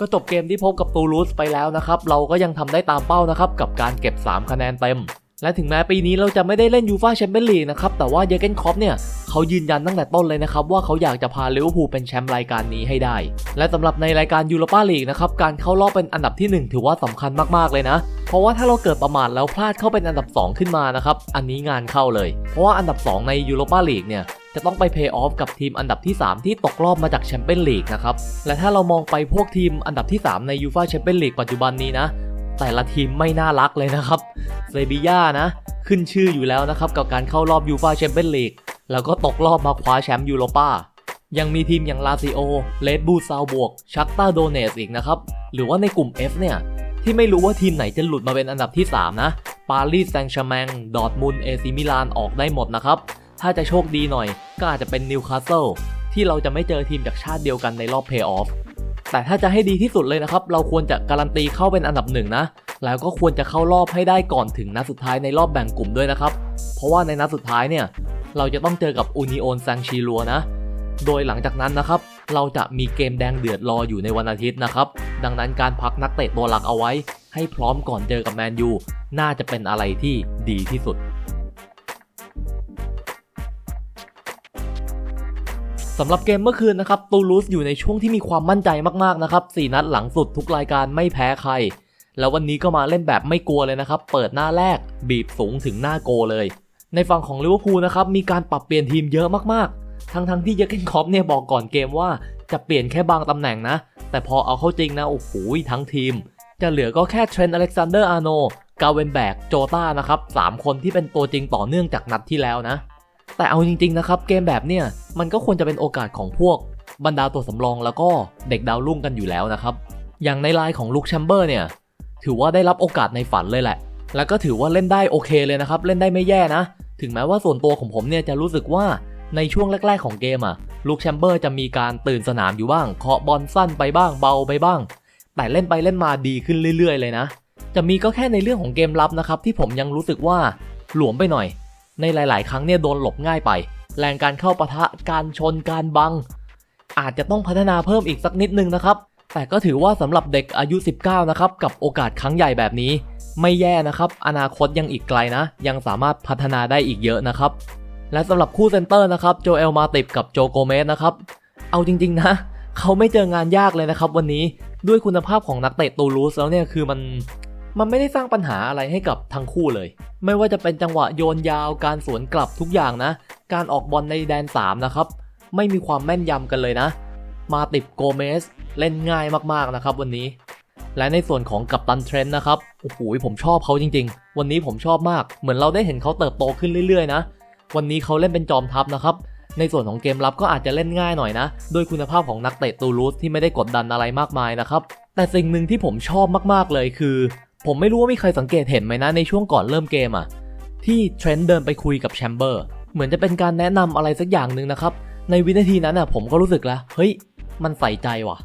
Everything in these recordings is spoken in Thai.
ก็จบเกมที่พบกับตูลูสไปแล้วนะครับ เราก็ยังทำได้ตามเป้านะครับ กับการเก็บ 3 คะแนนเต็ม และถึงแม้ปีนี้เราจะไม่ได้เล่นยูฟาแชมเปี้ยนลีกนะครับ แต่ว่าเยเกนคอปเนี่ยเขายืนยันตั้งแต่ต้นเลยนะครับว่าเขาอยากจะพาลิเวอร์พูลเป็นแชมป์รายการนี้ให้ได้ และสำหรับในรายการยูโรปาลีกนะครับการเข้ารอบเป็นอันดับทีหนึ่1 ถือว่าสำคัญมากๆเลยนะเพราะว่าถ้าเราเกิดประมาทแล้วพลาดเข้าเป็นอันดับ 2 ขึ้นมานะครับอันนี้งานเข้าเลย เพราะว่าอันดับ 2 ในยูโรปาลีกเนี่ย จะต้องไปเพย์ออฟกับทีมอันดับที่ 3 ที่ตกรอบมาจากแชมเปี้ยนลีกนะครับ และถ้าเรามองไปพวกทีมอันดับที่ 3 ในยูฟาแชมเปี้ยนลีกปัจจุบันนี้นะ แต่ละทีมไม่น่ารักเลยนะครับเซบีย่านะ ขึ้นชื่ออยู่แล้วนะครับกับการเข้ารอบยูฟาแชมเปี้ยนลีกแล้วก็ตกรอบมาคว้าแชมป์ยูโรปายังมีทีมอย่างลาซิโอเลดบูซาวบวก ชักตาโดเนสอีกนะครับ หรือว่าในกลุ่ม F เนี่ย ที่ไม่รู้ว่าทีมไหนจะหลุดมาเป็นอันดับที่ 3 นะ ปารีสแซงต์แชร์แมง ดอร์ทมุนเอซิมิลานออกได้หมดนะครับ ถ้าจะโชคดีหน่อย ก็อาจจะเป็นนิวคาสเซิลที่เราจะไม่เจอทีมจากชาติเดียวกันในรอบเพย์ออฟแต่ถ้าจะให้ดีที่สุดเลยนะครับ เราควรจะการันตีเข้าเป็นอันดับหนึ่งนะ แล้วก็ควรจะเข้ารอบให้ได้ก่อนถึงนัดสุดท้ายในรอบแบ่งกลุ่มด้วยนะครับ เพราะว่าในนัดสุดท้ายเนี่ย เราจะต้องเจอกับอูนิโอนซังชีลัวนะ โดยหลังจากนั้นนะครับ เราจะมีเกมแดงเดือดรออยู่ในวันอาทิตย์นะครับ ดังนั้นการพักนักเตะตัวหลักเอาไว้ ให้พร้อมก่อนเจอกับแมนยู น่าจะเป็นอะไรที่ดีที่สุด สำหรับเกมเมื่อคืนนะครับตูลูสอยู่ในช่วงที่มีความมั่นใจมากๆนะครับ4นัดหลังสุดทุกรายการไม่แพ้ใคร แล้ววันนี้ก็มาเล่นแบบไม่กลัวเลยนะครับ เปิดหน้าแรก บีบสูงถึงหน้าโกเลย ในฝั่งของลิเวอร์พูลนะครับมีการปรับเปลี่ยนทีมเยอะมากๆ ทั้งๆทที่เยเกนคอปเนี่ยบอกก่อนเกมว่าจะเปลี่ยนแค่บางตำแหน่งนะ แต่พอเอาเข้าจริงนะโอ้โหทั้งทีม จะเหลือก็แค่เทรนต์อเล็กซานเดอร์อาร์โนกาเวนแบกโจตานะครับสามคนที่เป็นตัวจริงต่อเนื่องจากนัดที่แล้วนะ แต่เอาจริงๆนะครับเกมแบบเนี่ยมันก็ควรจะเป็นโอกาสของพวกบรรดาตัวสำรองแล้วก็เด็กดาวรุ่งกันอยู่แล้วนะครับ อย่างในไลน์ของลูกแชมเบอร์เนี่ยถือว่าได้รับโอกาสในฝันเลยแหละ แล้วก็ถือว่าเล่นได้โอเคเลยนะครับ เล่นได้ไม่แย่นะ ถึงแม้ว่าส่วนตัวของผมเนี่ยจะรู้สึกว่าในช่วงแรกๆของเกมอะลูกแชมเบอร์จะมีการตื่นสนามอยู่บ้างเคาะบอลสั้นไปบ้างเบาไปบ้าง แต่เล่นไปเล่นมาดีขึ้นเรื่อย ๆ เลยนะ จะมีก็แค่ในเรื่องของเกมรับนะครับที่ผมยังรู้สึกว่าหลวมไปหน่อย ในหลาย ๆ ครั้งเนี่ยโดนหลบง่ายไป แรงการเข้าปะทะการชนการบัง อาจจะต้องพัฒนาเพิ่มอีกสักนิดนึงนะครับ แต่ก็ถือว่าสำหรับเด็กอายุ 19 นะครับ กับโอกาสครั้งใหญ่แบบนี้ ไม่แย่นะครับ อนาคตยังอีกไกลนะ ยังสามารถพัฒนาได้อีกเยอะนะครับ และสำหรับคู่เซนเตอร์นะครับโจเอลมาติบกับโจโกเมสนะครับเอาจริง ๆ นะเขาไม่เจองานยากเลยนะครับ วันนี้ด้วยคุณภาพของนักเตะตูลูสแล้วเนี่ยคือมัน มันไม่ได้สร้างปัญหาอะไรให้กับทั้งคู่เลย ไม่ว่าจะเป็นจังหวะโยนยาวการสวนกลับทุกอย่างนะ การออกบอลในแดน 3 นะครับ ไม่มีความแม่นยำกันเลยนะ มาติบโกเมสเล่นง่ายมากๆนะครับวันนี้ และในส่วนของกัปตันเทรนต์นะครับ โอ้โหผมชอบเขาจริง ๆ วันนี้ผมชอบมาก เหมือนเราได้เห็นเขาเติบโตขึ้นเรื่อยๆนะ วันนี้เขาเล่นเป็นจอมทัพนะครับในส่วนของเกมรับก็อาจจะเล่นง่ายหน่อยนะด้วยคุณภาพของนักเตะตูลูสที่ไม่ได้กดดันอะไรมากมายนะครับ แต่สิ่งหนึ่งที่ผมชอบมากๆเลยคือ ผมไม่รู้ว่ามีใครสังเกตเห็นไหมนะในช่วงก่อนเริ่มเกมอะที่เทรนต์เดินไปคุยกับแชมเบอร์เหมือนจะเป็นการแนะนำอะไรสักอย่างหนึ่งนะครับ ในวินาทีนั้นอะผมก็รู้สึกแล้ว เฮ้ย มันใส่ใจว่ะ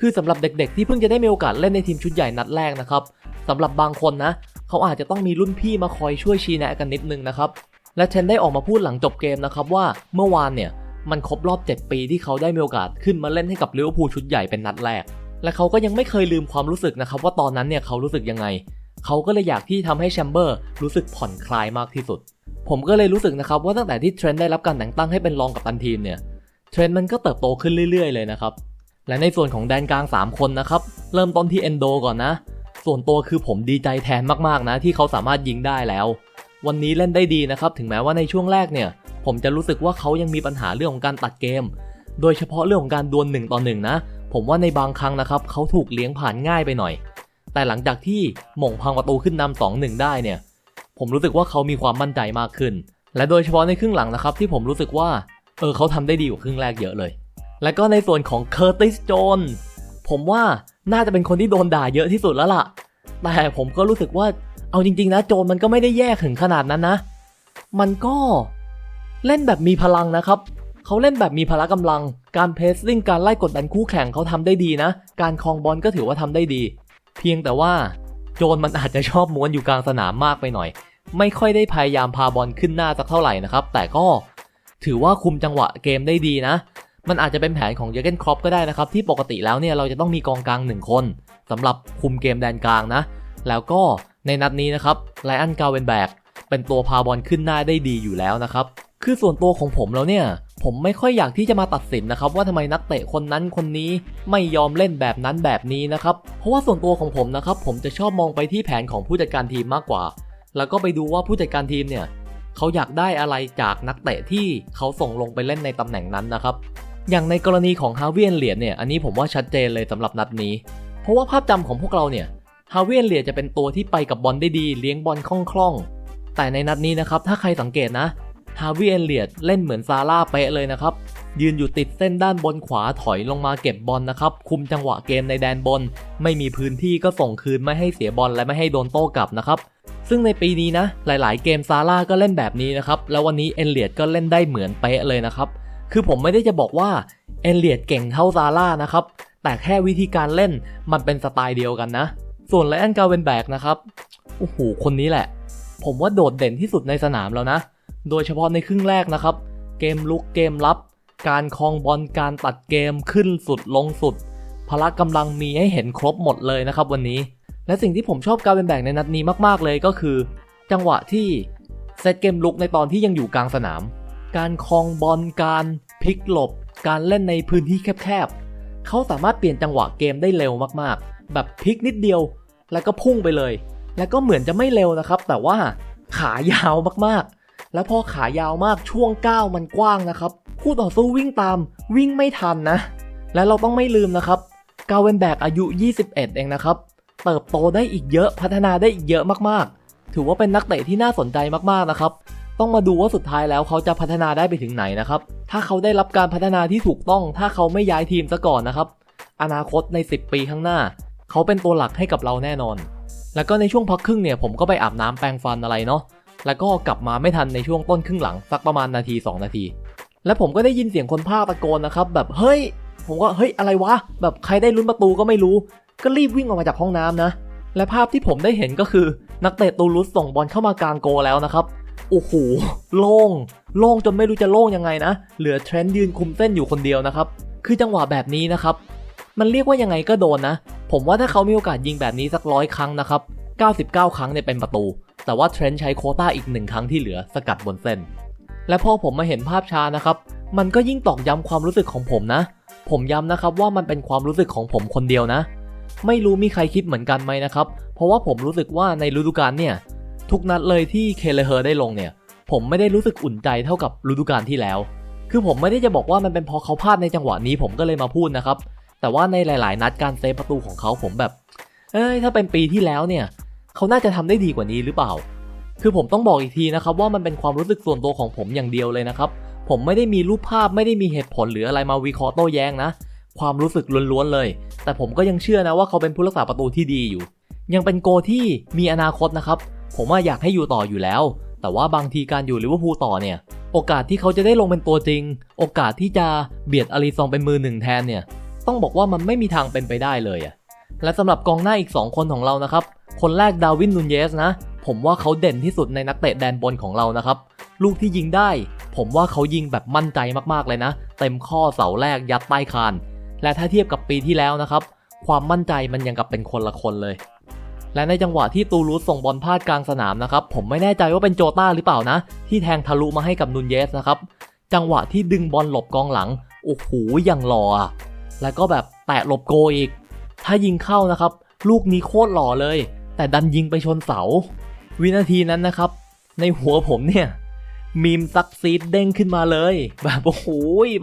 คือสำหรับเด็กๆ ที่เพิ่งจะได้มีโอกาสเล่นในทีมชุดใหญ่นัดแรกนะครับสำหรับบางคนนะ เขาอาจจะต้องมีรุ่นพี่มาคอยช่วยชี้แนะกันนิดนึงนะครับและเทรนได้ออกมาพูดหลังจบเกมนะครับว่าเมื่อวานเนี่ยมันครบรอบ 7 ปีที่เขาได้มีโอกาสขึ้นมาเล่นให้กับลิเวอร์พูลชุดใหญ่เป็นนัดแรก และเขาก็ยังไม่เคยลืมความรู้สึกนะครับว่าตอนนั้นเนี่ยเขารู้สึกยังไง เขาก็เลยอยากที่ทำให้แชมเบอร์รู้สึกผ่อนคลายมากที่สุด ผมก็เลยรู้สึกนะครับว่าตั้งแต่ที่เทรนได้รับการแต่งตั้งให้เป็นรองกับตันทีมเนี่ยเทรนมันก็เติบโตขึ้นเรื่อย ๆ เลยนะครับ และในส่วนของแดนกลาง 3 คนนะครับ เริ่มต้นที่เอนโดก่อนนะ ส่วนตัวคือผมดีใจแทนมากๆนะที่เขาสามารถยิงได้แล้ว วันนี้เล่นได้ดีนะครับถึงแม้ว่าในช่วงแรกเนี่ย ผมจะรู้สึกว่าเขายังมีปัญหาเรื่องของการตัดเกม โดยเฉพาะเรื่องของการดวลหนึ่งต่อหนึ่งนะ ผมว่าในบางครั้งนะครับเขาถูกเลี้ยงผ่านง่ายไปหน่อย แต่หลังจากที่หม่งพังประตูขึ้นนำสองหนึ่งได้เนี่ย ผมรู้สึกว่าเขามีความมั่นใจมากขึ้น และโดยเฉพาะในครึ่งหลังนะครับที่ผมรู้สึกว่า เออเขาทำได้ดีกว่าครึ่งแรกเยอะเลย และก็ในส่วนของเคอร์ติสโจนผมว่าน่าจะเป็นคนที่โดนด่าเยอะที่สุดแล้วล่ะ แต่ผมก็รู้สึกว่าเอาจริงๆนะโจนมันก็ไม่ได้แย่ถึงขนาดนั้นนะ มันก็เล่นแบบมีพลังนะครับ เขาเล่นแบบมีพละกำลัง การเพสซิ่งการไล่กดดันคู่แข่งเขาทำได้ดีนะ การคลองบอลก็ถือว่าทำได้ดี เพียงแต่ว่าโจนมันอาจจะชอบม้วนอยู่กลางสนามมากไปหน่อย ไม่ค่อยได้พยายามพาบอลขึ้นหน้าสักเท่าไหร่นะครับ แต่ก็ถือว่าคุมจังหวะเกมได้ดีนะ มันอาจจะเป็นแผนของเยร์เกนครอปก็ได้นะครับ ที่ปกติแล้วเนี่ยเราจะต้องมีกองกลางหนึ่งคนสำหรับคุมเกมแดนกลางนะ แล้วก็ในนัดนี้นะครับไลอันกาเวนแบกเป็นตัวพาบอลขึ้นหน้าได้ดีอยู่แล้วนะครับ คือส่วนตัวของผมแล้วเนี่ย ผมไม่ค่อยอยากที่จะมาตัดสินนะครับ ว่าทำไมนักเตะคนนั้นคนนี้ไม่ยอมเล่นแบบนั้นแบบนี้นะครับ เพราะว่าส่วนตัวของผมนะครับ ผมจะชอบมองไปที่แผนของผู้จัดการทีมมากกว่า แล้วก็ไปดูว่าผู้จัดการทีมเนี่ยเขาอยากได้อะไรจากนักเตะที่เขาส่งลงไปเล่นในตำแหน่งนั้นนะครับ อย่างในกรณีของฮาเวียนเหรียญเนี่ย อันนี้ผมว่าชัดเจนเลยสำหรับนัดนี้ เพราะว่าภาพจำของพวกเราเนี่ย ฮาเวียนเหรียญจะเป็นตัวที่ไปกับบอลได้ดี เลี้ยงบอลคล่องๆ แต่ในนัดนี้นะครับ ถ้าใครสังเกตนะ ฮาวียนเหรียญเล่นเหมือนซาร่าเป๊ะเลยนะครับ ยืนอยู่ติดเส้นด้านบนขวาถอยลงมาเก็บบอลนะครับ คุมจังหวะเกมในแดนบน ไม่มีพื้นที่ก็ส่งคืนไม่ให้เสียบอลและไม่ให้โดนโต้กลับนะครับ ซึ่งในปีนี้นะ หลายๆ เกมซาร่าก็เล่นแบบนี้นะครับ แล้ววันนี้เอเลียดก็เล่นได้เหมือนเป๊ะเลยนะครับ คือผมไม่ได้จะบอกว่าเอเลียดเก่งเท่าซาร่านะครับ แต่แค่วิธีการเล่นมันเป็นสไตล์เดียวกันนะ ส่วนไลอันกาเวนแบกนะครับ โอ้โห คนนี้แหละ ผมว่าโดดเด่นที่สุดในสนามแล้วนะ โดยเฉพาะในครึ่งแรกนะครับ เกมลุกเกมรับ การครองบอลการตัดเกมขึ้นสุดลงสุด พละกำลังมีให้เห็นครบหมดเลยนะครับวันนี้ และสิ่งที่ผมชอบการเป็นแบกในนัดนี้มากๆเลยก็คือ จังหวะที่เซตเกมลุกในตอนที่ยังอยู่กลางสนาม การครองบอลการพลิกหลบ การเล่นในพื้นที่แคบๆเขาสามารถเปลี่ยนจังหวะเกมได้เร็วมากๆ แบบพลิกนิดเดียว แล้วก็พุ่งไปเลย แล้วก็เหมือนจะไม่เร็วนะครับ แต่ว่าขายาวมากๆ แล้วพอขายาวมากช่วงก้าวมันกว้างนะครับคู่ต่อสู้วิ่งตามวิ่งไม่ทันนะ และเราต้องไม่ลืมนะครับกาเวนแบกอายุ 21 เองนะครับ เติบโตได้อีกเยอะพัฒนาได้อีกเยอะมากๆ ถือว่าเป็นนักเตะที่น่าสนใจมากๆนะครับ ต้องมาดูว่าสุดท้ายแล้วเขาจะพัฒนาได้ไปถึงไหนนะครับ ถ้าเขาได้รับการพัฒนาที่ถูกต้อง ถ้าเขาไม่ย้ายทีมซะก่อนนะครับ อนาคตใน 10 ปีข้างหน้า เขาเป็นตัวหลักให้กับเราแน่นอน แล้วก็ในช่วงพักครึ่งเนี่ยผมก็ไปอาบน้ำแปรงฟันอะไรเนาะ แล้วก็กลับมาไม่ทันในช่วงต้นครึ่งหลังสักประมาณนาที 2 นาที แล้วผมก็ได้ยินเสียงคนพากย์ตะโกนนะครับ แบบเฮ้ย ผมก็เฮ้ยอะไรวะ แบบใครได้ลุ้นประตูก็ไม่รู้ ก็รีบวิ่งออกมาจากห้องน้ำนะ และภาพที่ผมได้เห็นก็คือ นักเตะตูรุสส่งบอลเข้ามากลางโกแล้วนะครับโอ้โหโล่งโล่งจนไม่รู้จะโล่งยังไงนะ เหลือเทรนด์ยืนคุมเส้นอยู่คนเดียวนะครับ คือจังหวะแบบนี้นะครับ มันเรียกว่ายังไงก็โดนนะ ผมว่าถ้าเขามีโอกาสยิงแบบนี้สักร้อยครั้งนะครับ 99 ครั้งเนี่ยเป็นประตู แต่ว่าเทรนด์ใช้โคต้าอีกหนึ่งครั้งที่เหลือสกัดบนเส้น และพอผมมาเห็นภาพช้านะครับ มันก็ยิ่งตอกย้ำความรู้สึกของผมนะ ผมย้ำนะครับว่ามันเป็นความรู้สึกของผมคนเดียวนะ ไม่รู้มีใครคิดเหมือนกันไหมนะครับ เพราะว่าผมรู้สึกว่าในฤดูกาลเนี่ย ทุกนัดเลยที่เคเลเฮอร์ได้ลงเนี่ย ผมไม่ได้รู้สึกอุ่นใจเท่ากับฤดูกาลที่แล้ว คือผมไม่ได้จะบอกว่ามันเป็นเพราะเขาพลาดในจังหวะนี้ผมก็เลยมาพูดนะครับ แต่ว่าในหลาย ๆ นัดการเซฟประตูของเขาผมแบบ เอ้ยถ้าเป็นปีที่แล้วเนี่ย เขาน่าจะทำได้ดีกว่านี้หรือเปล่า คือผมต้องบอกอีกทีนะครับว่ามันเป็นความรู้สึกส่วนตัวของผมอย่างเดียวเลยนะครับ ผมไม่ได้มีรูปภาพไม่ได้มีเหตุผลหรืออะไรมาวิเคราะห์โต้แย้งนะ ความรู้สึกล้วนๆเลย แต่ผมก็ยังเชื่อนะว่าเขาเป็นผู้รักษาประตูที่ดีอยู่ ยังเป็นโกที่มีอนาคตนะครับ ผมว่าอยากให้อยู่ต่ออยู่แล้ว แต่ว่าบางทีการอยู่ลิเวอร์พูลต่อเนี่ย โอกาสที่เขาจะได้ลงเป็นตัวจริง โอกาสที่จะเบียดอาริซองเป็นมือหนึ่งแทนเนี่ย ต้องบอกว่ามันไม่มีทางเป็นไปได้เลยอะและสำหรับกองหน้าอีก 2 คนของเรานะครับ คนแรกดาวินนูนเยสนะ ผมว่าเขาเด่นที่สุดในนักเตะแดนบนของเรานะครับ ลูกที่ยิงได้ ผมว่าเขายิงแบบมั่นใจมากๆเลยนะ เต็มข้อเสาแรกยัดใต้คาน และถ้าเทียบกับปีที่แล้วนะครับ ความมั่นใจมันยังกับเป็นคนละคนเลย และในจังหวะที่ตูรูสส่งบอลพลาดกลางสนามนะครับ ผมไม่แน่ใจว่าเป็นโจต้าหรือเปล่านะ ที่แทงทะลุมาให้กับนูนเยสนะครับ จังหวะที่ดึงบอลหลบกองหลัง โอ้โหอย่างหล่ออะแล้วก็แบบแตะหลบโกอีก ถ้ายิงเข้านะครับ ลูกนี้โคตรหล่อเลย แต่ดันยิงไปชนเสา วินาทีนั้นนะครับ ในหัวผมเนี่ย มีมซักซีดเด้งขึ้นมาเลย แบบโอ้โห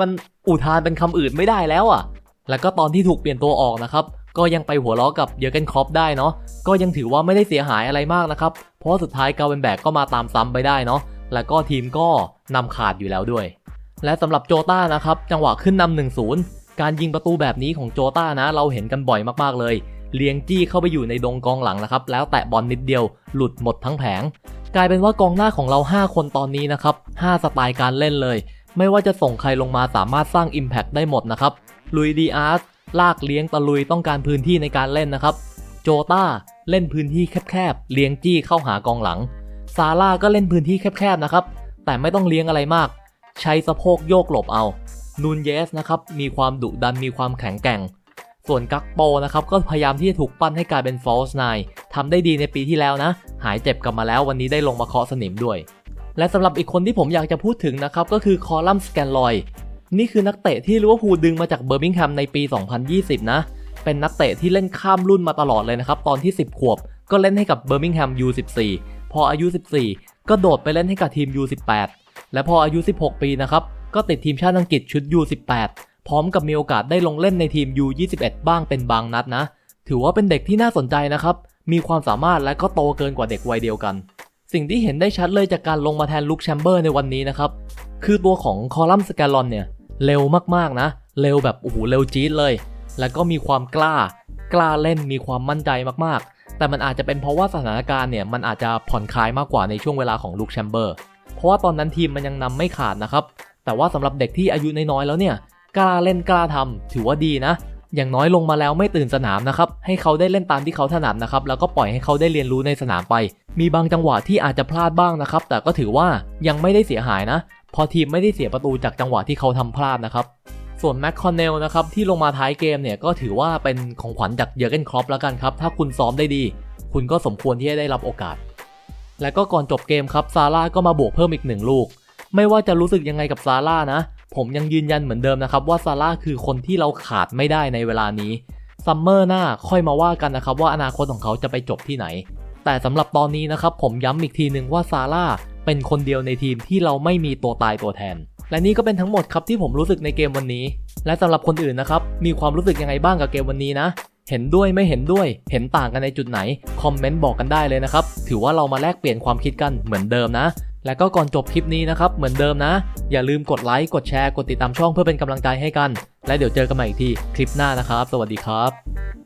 มันอุทานเป็นคำอื่นไม่ได้แล้วอะ แล้วก็ตอนที่ถูกเปลี่ยนตัวออกนะครับ ก็ยังไปหัวล้อกับเยอร์เกนครอปได้เนาะก็ยังถือว่าไม่ได้เสียหายอะไรมากนะครับ เพราะสุดท้ายกาเวนแบกก็มาตามซ้ำไปได้เนาะแล้วก็ทีมก็นำขาดอยู่แล้วด้วย และสำหรับโจต้านะครับ จังหวะขึ้นนำหนึ่งศูนย์การยิงประตูแบบนี้ของโจต้านะ เราเห็นกันบ่อยมากๆเลย เลียงจี้เข้าไปอยู่ในดงกองหลังนะครับ แล้วแตะบอลนิดเดียวหลุดหมดทั้งแผง กลายเป็นว่ากองหน้าของเรา 5 คนตอนนี้นะครับ 5 สไตล์การเล่นเลย ไม่ว่าจะส่งใครลงมาสามารถสร้าง Impact ได้หมดนะครับลุยดีอาร์สลากเลี้ยงตะลุยต้องการพื้นที่ในการเล่นนะครับ โจต้าเล่นพื้นที่แคบๆเลี้ยงจี้เข้าหากองหลัง ซาร่าก็เล่นพื้นที่แคบๆนะครับ แต่ไม่ต้องเลี้ยงอะไรมาก ใช้สะโพกโยกหลบเอานูนเยสนะครับมีความดุดันมีความแข็งแกร่ง ส่วนกักโปนะครับก็พยายามที่จะถูกปั้นให้กลายเป็น false nine ทำได้ดีในปีที่แล้วนะ หายเจ็บกลับมาแล้ววันนี้ได้ลงมาเคาะสนิมด้วย และสำหรับอีกคนที่ผมอยากจะพูดถึงนะครับก็คือคอลัมน์สแกนลอยนี่คือนักเตะที่ลิเวอร์พูลดึงมาจากเบอร์มิงแฮมในปี 2020 นะ เป็นนักเตะที่เล่นข้ามรุ่นมาตลอดเลยนะครับตอนที่ 10 ขวบ ก็เล่นให้กับเบอร์มิงแฮม U14 พออายุ 14 ก็โดดไปเล่นให้กับทีม U18 และพออายุ 16 ปีนะครับก็ติดทีมชาติอังกฤษชุด U18 พร้อมกับมีโอกาสได้ลงเล่นในทีม U21 บ้างเป็นบางนัดนะ ถือว่าเป็นเด็กที่น่าสนใจนะครับ มีความสามารถและก็โตเกินกว่าเด็กวัยเดียวกัน สิ่งที่เห็นได้ชัดเลยจากการลงมาแทนลุคแชมเบอร์ในวันนี้นะครับ คือตัวของคอลัมน์สแกลลอนเนี่ย เร็วมากๆนะ เร็วแบบโอ้โหเร็วจี๊ดเลย แล้วก็มีความกล้า กล้าเล่นมีความมั่นใจมากๆ แต่มันอาจจะเป็นเพราะว่าสถานการณ์เนี่ยมันอาจจะผ่อนคลายมากกว่าในช่วงเวลาของลูกแชมเบอร์เพราะว่าตอนนั้นทีมมันยังนำไม่ขาดนะครับแต่ว่าสำหรับเด็กที่อายุน้อยๆแล้วเนี่ย กล้าเล่นกล้าทำถือว่าดีนะ อย่างน้อยลงมาแล้วไม่ตื่นสนามนะครับ ให้เขาได้เล่นตามที่เขาถนัดนะครับ แล้วก็ปล่อยให้เขาได้เรียนรู้ในสนามไป มีบางจังหวะที่อาจจะพลาดบ้างนะครับ แต่ก็ถือว่ายังไม่ได้เสียหายนะ พอทีมไม่ได้เสียประตูจากจังหวะที่เขาทำพลาดนะครับส่วนแม็กคอนเนลนะครับที่ลงมาท้ายเกมเนี่ยก็ถือว่าเป็นของขวัญจากเยอร์เกนครอปแล้วกันครับ ถ้าคุณซ้อมได้ดี คุณก็สมควรที่จะได้รับโอกาส และก็ก่อนจบเกมครับซาร่าก็มาบวกเพิ่มอีกหนึ่งลูก ไม่ว่าจะรู้สึกยังไงกับซาร่านะ ผมยังยืนยันเหมือนเดิมนะครับว่าซาร่าคือคนที่เราขาดไม่ได้ในเวลานี้ซัมเมอร์หน้าค่อยมาว่ากันนะครับว่าอนาคตของเขาจะไปจบที่ไหน แต่สำหรับตอนนี้นะครับผมย้ำอีกทีหนึ่งว่าซาร่าเป็นคนเดียวในทีมที่เราไม่มีตัวตายตัวแทน และนี่ก็เป็นทั้งหมดครับที่ผมรู้สึกในเกมวันนี้ และสำหรับคนอื่นนะครับมีความรู้สึกยังไงบ้างกับเกมวันนี้นะเห็นด้วยไม่เห็นด้วย เห็นต่างกันในจุดไหน คอมเมนต์บอกกันได้เลยนะครับ ถือว่าเรามาแลกเปลี่ยนความคิดกันเหมือนเดิมนะ และก็ก่อนจบคลิปนี้นะครับ เหมือนเดิมนะ อย่าลืมกดไลค์กดแชร์กดติดตามช่องเพื่อเป็นกำลังใจให้กัน และเดี๋ยวเจอกันใหม่อีกทีคลิปหน้านะครับ สวัสดีครับ